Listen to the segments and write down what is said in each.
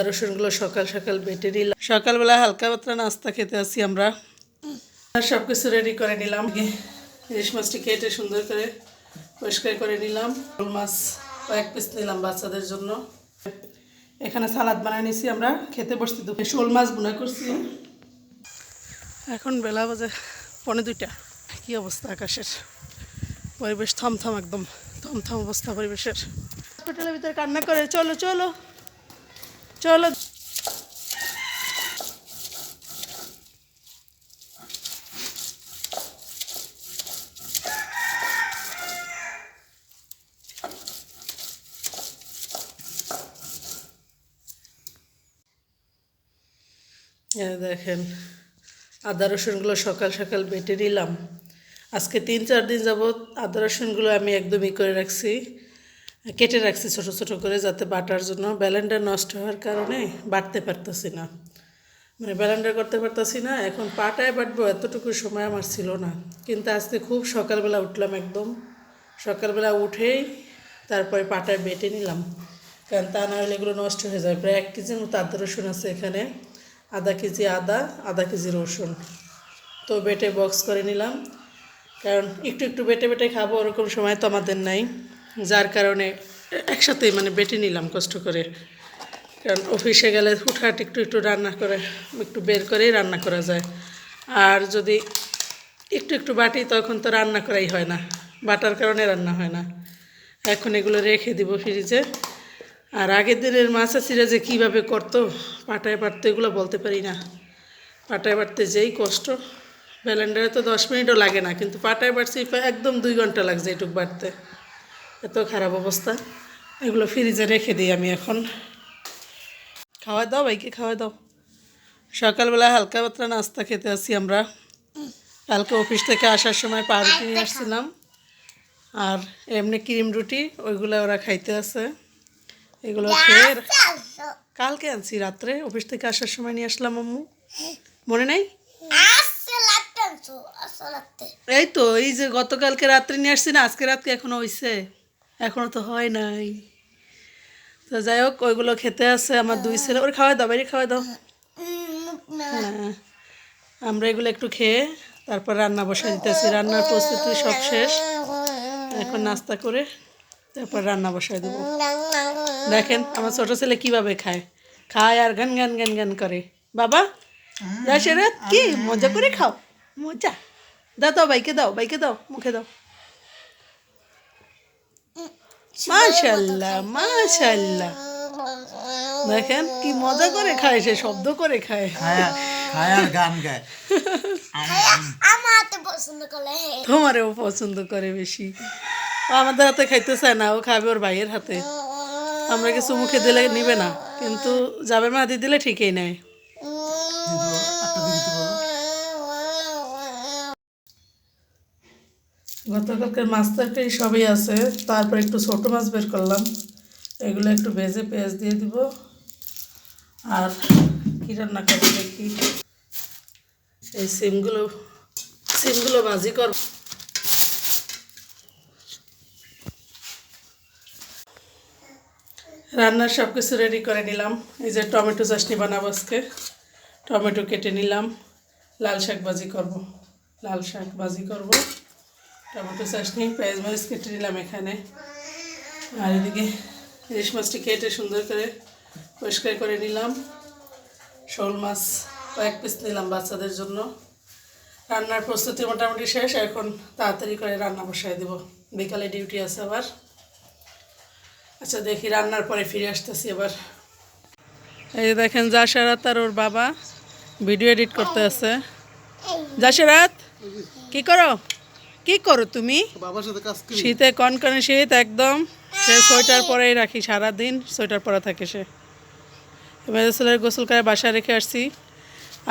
রসুনগুলো সকাল সকাল বেটে নিলাম। সকালবেলা হালকা পাতলা নাস্তা খেতে আসি আমরা। আর সব কিছু রেডি করে নিলাম। ইলিশ মাছটি কেটে সুন্দর করে পরিষ্কার করে নিলাম। শোল মাছ কয়েক পিস নিলাম বাচ্চাদের জন্য। এখানে সালাদ বানিয়ে নিছি আমরা। খেতে বসছি দুপুরে। শোল মাছ বোনা করছি। এখন বেলা বাজে পনেরো দুইটা। কী অবস্থা আকাশের? পরিবেশ থমথম একদম। থমথম অবস্থা পরিবেশের। হসপিটালের ভিতরে কান্না করে। চলো চলো। চলো। দেখেন, আদা রসুনগুলো সকাল সকাল বেটে নিলাম। আজকে তিন, চার দিন যাবৎ আদা রসুনগুলো আমি একদমই করে রাখছি। কেটে রাখছি ছোট ছোট করে যাতে বাটার জন্য। ব্যালেন্ডার নষ্ট হওয়ার কারণে বাটতে পারতেছি না। মানে ব্যালেন্ডার করতে পারতেছি না। এখন পাটায় বাটবো এতটুকু সময় আমার ছিল না। কিন্তু আজকে খুব সকালবেলা উঠলাম একদম। সকালবেলা উঠেই তারপরে পাটায় বেটে নিলাম। কারণ তা না হলে এগুলো নষ্ট হয়ে যায়। প্রায় এক কেজির মতো আদা রসুন আছে এখানে। আধা কেজি আদা, আধা কেজি রসুন। তো বেটে বক্স করে নিলাম। কারণ একটু একটু বেটে বেটে খাব ওরকম সময় তো আমাদের নাই। যার কারণে একসাথে মানে বেটে নিলাম কষ্ট করে। কারণ অফিসে গেলে হুটহাট একটু একটু রান্না করে, একটু বের করেই রান্না করা যায়। আর যদি একটু একটু বাটি, তখন তো রান্না করাই হয় না। বাটার কারণে রান্না হয় না। এখন এগুলো রেখে দিব ফ্রিজে। আর আগের দিনের মাছ আছিরা যে কীভাবে করতো, পাটায় পাটতে এগুলো বলতে পারি না। পাটায় বাটতে যেই কষ্ট। ব্যালেন্ডারে তো দশ মিনিটও লাগে না, কিন্তু পাটায় বাটছি একদম দুই ঘণ্টা লাগছে এটুক বাটতে। এত খারাপ অবস্থা। এগুলো ফ্রিজে রেখে দিই আমি এখন। খাওয়া দাও ভাইকে খাওয়া দাও। সকালবেলা হালকা পাতলা নাস্তা খেতে আসি আমরা। কালকে অফিস থেকে আসার সময় পাউরুটি নিয়ে আসছিলাম। আর এমনি ক্রিম রুটি ওইগুলো ওরা খাইতে আছে। এগুলো খেয়ে কালকে আনছি রাত্রে অফিস থেকে আসার সময় নিয়ে আসলাম আম্মু। মনে নাই? এই তো এই যে গতকালকে রাত্রে নিয়ে আসছি না আজকে রাতকে এখনও হইছে। এখনও তো হয় নাই। তো যাই হোক, ওইগুলো খেতে আছে আমার দুই ছেলে। ওর খাওয়াই দাও, বাইরে খাওয়াই দাও। হ্যাঁ আমরা এগুলো একটু খেয়ে তারপর রান্না বসে দিতেছি। রান্নার প্রস্তুতি সব শেষ। এখন নাস্তা করে তারপর রান্না বসাই দেবো। দেখেন, আমার ছোট ছেলে কীভাবে খায়। খায় আর গান গান গান গান করে। বাবা, যা সেরে কি? মজা করে খাও। মজা। দাও দাও বাইকে দাও বাইকে দাও, মুখে দাও। মাশাল্লাহ মাশাল্লাহ। দেখেন কি মজা করে খায় সে শব্দ করে খায়। খায় খায় আর গান গায়। তোমারও পছন্দ করে বেশি। ও আমাদের হাতে খাইতে চায় না ও খাবে ওর ভাইয়ের হাতে। আমরা কিছু মুখে দিলে নিবে না কিন্তু যাবে মা হাতে দিলে ঠিকই নেয়। গতকালকের মাছ তরকারি সবই আছে। তারপর একটু ছোটো মাছ বের করলাম। এগুলো একটু ভেজে পেঁয়াজ দিয়ে দিব। আর কী রান্না করব দেখি। এই সিমগুলো সিমগুলো ভাজি কর রান্নার সব কিছু রেডি করে নিলাম। এই যে টমেটো চাটনি বানাবো আজকে। টমেটো কেটে নিলাম। লাল শাক ভাজি করব। লাল শাক ভাজি করব। টমেটো চাটনি পেঁয়াজ মরিচ কেটে নিলাম এখানে। আর এদিকে ইলিশ মাছটি কেটে সুন্দর করে পরিষ্কার করে নিলাম। শোল মাছ কয়েক পিস নিলাম বাচ্চাদের জন্য। রান্নার প্রস্তুতি মোটামুটি শেষ, এখন তাড়াতাড়ি করে রান্না বসায় দেবো। বিকালে ডিউটি আছে আবার। আচ্ছা দেখি রান্নার পরে ফিরে আসতেছি এবার এই যে দেখেন জাসারাত আর ওর বাবা ভিডিও এডিট করতে আছে। জাসারাত কি করো? কি করো তুমি? বাবার সাথে কাজ করি। শীতে কনকনে শীত একদম। সে সোয়েটার পরেই রাখি সারাদিন সোয়েটার পরা থাকে সে। এবার গোসল করে বাসায় রেখে আসছি।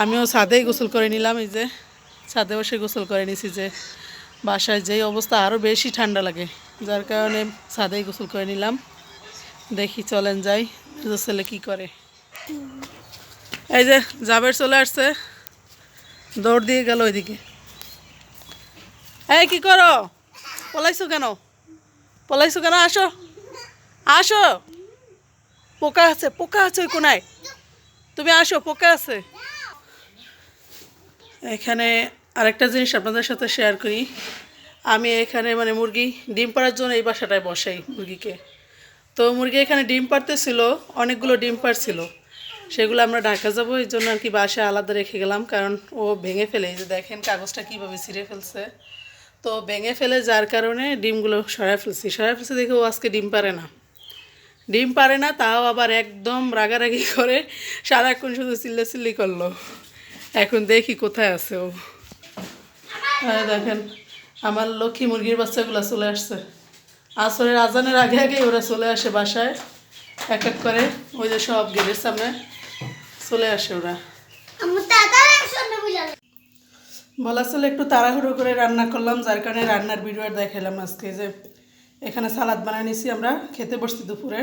আমিও ছাদেই গোসল করে নিলাম এই যে। ছাদে বসে গোসল করে নিছি যে বাসায় যেই অবস্থা আরও বেশি ঠান্ডা লাগে। যার কারণে ছাদেই গোসল করে নিলাম। দেখি চলেন যাই ছেলে কী করে। এই যে জাবের চলে আসছে। দৌড় দিয়ে গেল ওইদিকে। এই কি করো? পলাইছো কেন? পলাইছো কেন? আসো। আসো। পোকা আছে পোকা আছে কোনায়। তুমি আসো, পোকা আছে। এখানে আরেকটা জিনিস আপনাদের সাথে শেয়ার করি। আমি এখানে মানে মুরগি ডিম পাড়ার জন্য এই বাসাটায় বসাই মুরগিকে। তো মুরগি এখানে ডিম পাড়তেছিল, অনেকগুলো ডিম পাড়ছিল। সেগুলো আমরা ঢাকা যাব, এই জন্য আর কি বাসায় আলাদা রেখে গেলাম। কারণ ও ভেঙে ফেলে, এই যে দেখেন কাগজটা কীভাবে ছিঁড়ে ফেলছে। তো ভেঙে ফেলে যার কারণে ডিমগুলো সরাই ফেলছি। সরাই ফেলছি দেখে ও আজকে ডিম পারে না। ডিম পারে না, তাও আবার একদম রাগারাগি করে সারাক্ষণ শুধু চিল্লা চিল্লি করল। এখন দেখি কোথায় আছে ও। হ্যাঁ দেখেন, আমার লক্ষ্মী মুরগির বাচ্চাগুলো চলে আসছে। আসরের আজানের আগে আগে ওরা চলে আসে বাসায়। এক এক করে ওই যে সব গেটের সামনে চলে আসে ওরা। বলা চলে একটু তাড়াহুড়ো করে রান্না করলাম, যার কারণে রান্নার ভিডিও দেখালাম আজকে যে এখানে সালাদ বানিয়ে নিছি আমরা, খেতে বসছি দুপুরে।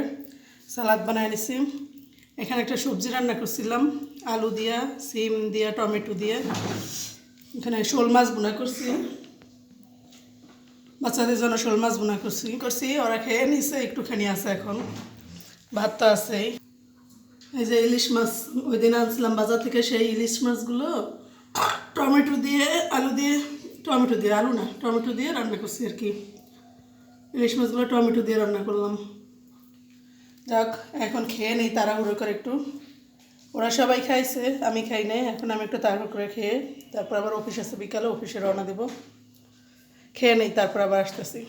সালাদ বানিয়ে নিছি। এখানে একটা সবজি রান্না করছিলাম, আলু দিয়া, সিম দিয়া, টমেটো দিয়ে। এখানে শোল মাছ বোনা করছি। বাচ্চাদের জন্য শোল মাছ বোনা করছি। করছি, ওরা খেয়ে নিছে, একটুখানি আছে এখন। ভাত তো আছেই। এই যে ইলিশ মাছ, ওই দিন আনছিলাম বাজার থেকে, সেই ইলিশ মাছগুলো টমেটো দিয়ে, আলু দিয়ে, টমেটো দিয়ে, আলু না, টমেটো দিয়ে রান্না করছি আর কি। ইলিশ মাছগুলো টমেটো দিয়ে রান্না করলাম। যাক, এখন খেয়ে নেই তাড়াহুড়ো করে একটু। ওরা সবাই খাইছে, আমি খাই নাই, এখন আমি একটু তাড়াহুড়ো করে খেয়ে তারপর আবার অফিস আছে, বিকালে অফিসে রওনা দেবো। খেয়ে নেই, তারপর আবার আসতেছি।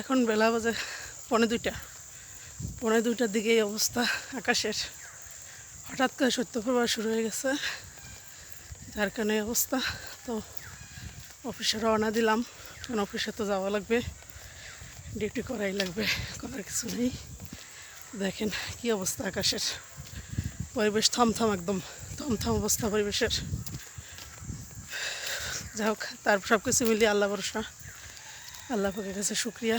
এখন বেলা বাজে পৌনে দুইটা। পৌনে দুইটার দিকে এই অবস্থা, আকাশের। হঠাৎ করে সত্যপ্রবাহ শুরু হয়ে গেছে। যার কারণে অবস্থা। তো অফিসে রওনা দিলাম। কারণ অফিসে তো যাওয়া লাগবে। ডিউটি করাই লাগবে। করার কিছু নেই। দেখেন কি অবস্থা আকাশের। পরিবেশ থমথম একদম। থমথম অবস্থা পরিবেশের। যাই হোক তারপর সব কিছু মিলিয়ে আল্লাহ ভরসা। আল্লাহ পাকের কাছে শুক্রিয়া।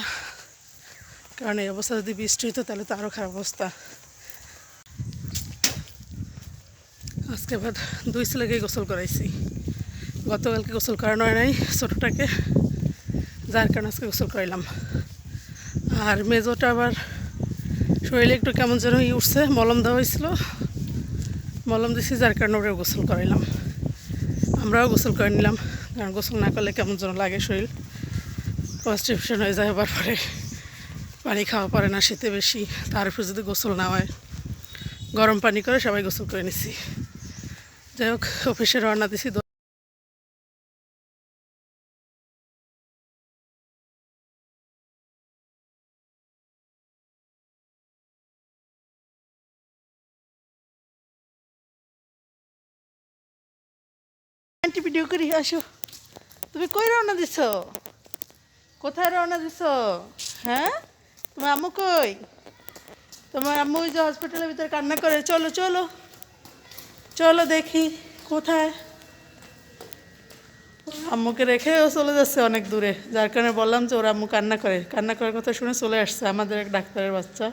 কারণ এই অবস্থা যদি বৃষ্টি হতো তাহলে তো আরও খারাপ অবস্থা। আজকে আবার দুই ছেলেকেই গোসল করাইছি। গতকালকে গোসল করানো হয় নাই ছোটোটাকে, যার কারণে আজকে গোসল করাইলাম। আর মেজোটা আবার শরীরে একটু কেমন যেন ই উঠছে, মলম দেওয়া হয়েছিল। মলম দিছি, যার কারণে ওরা গোসল করাইলাম। আমরাও গোসল করে নিলাম, কারণ গোসল না করলে কেমন যেন লাগে শরীর। কনস্টিপশন হয়ে যায়, আবার পরে পানি খাওয়া পারে না, শীতে বেশি। তার উপর যদি গোসল না হয়, গরম পানি করে সবাই গোসল করে নিছি। যাই হোক, অফিসে রওনা দিছি ভিডিও করি আসো। তুমি কই রওনা দিছ? কোথায় রওনা দিছ? হ্যাঁ? তোমার আম্মু কই? তোমার আম্মু ওই যে হসপিটালের ভিতরে কান্না করে। চলো চলো। চলো দেখি কোথায়। আম্মুকে রেখেও চলে যাচ্ছে অনেক দূরে, যার কারণে বললাম যে ওর আম্মু কান্না করে। কান্না করার কথা শুনে চলে আসছে আমাদের এক ডাক্তারের বাচ্চা।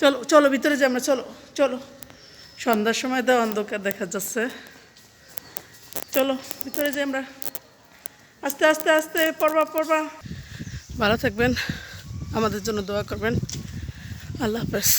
চলো চলো ভিতরে যে আমরা, চলো চলো। সন্ধ্যার সময় তো অন্ধকার দেখা যাচ্ছে। চলো, ভিতরে যাই আমরা। আস্তে আস্তে আস্তে, পড়বা পড়বা। ভালো থাকবেন, আমাদের জন্য দোয়া করবেন। আল্লাহ হাফেজ।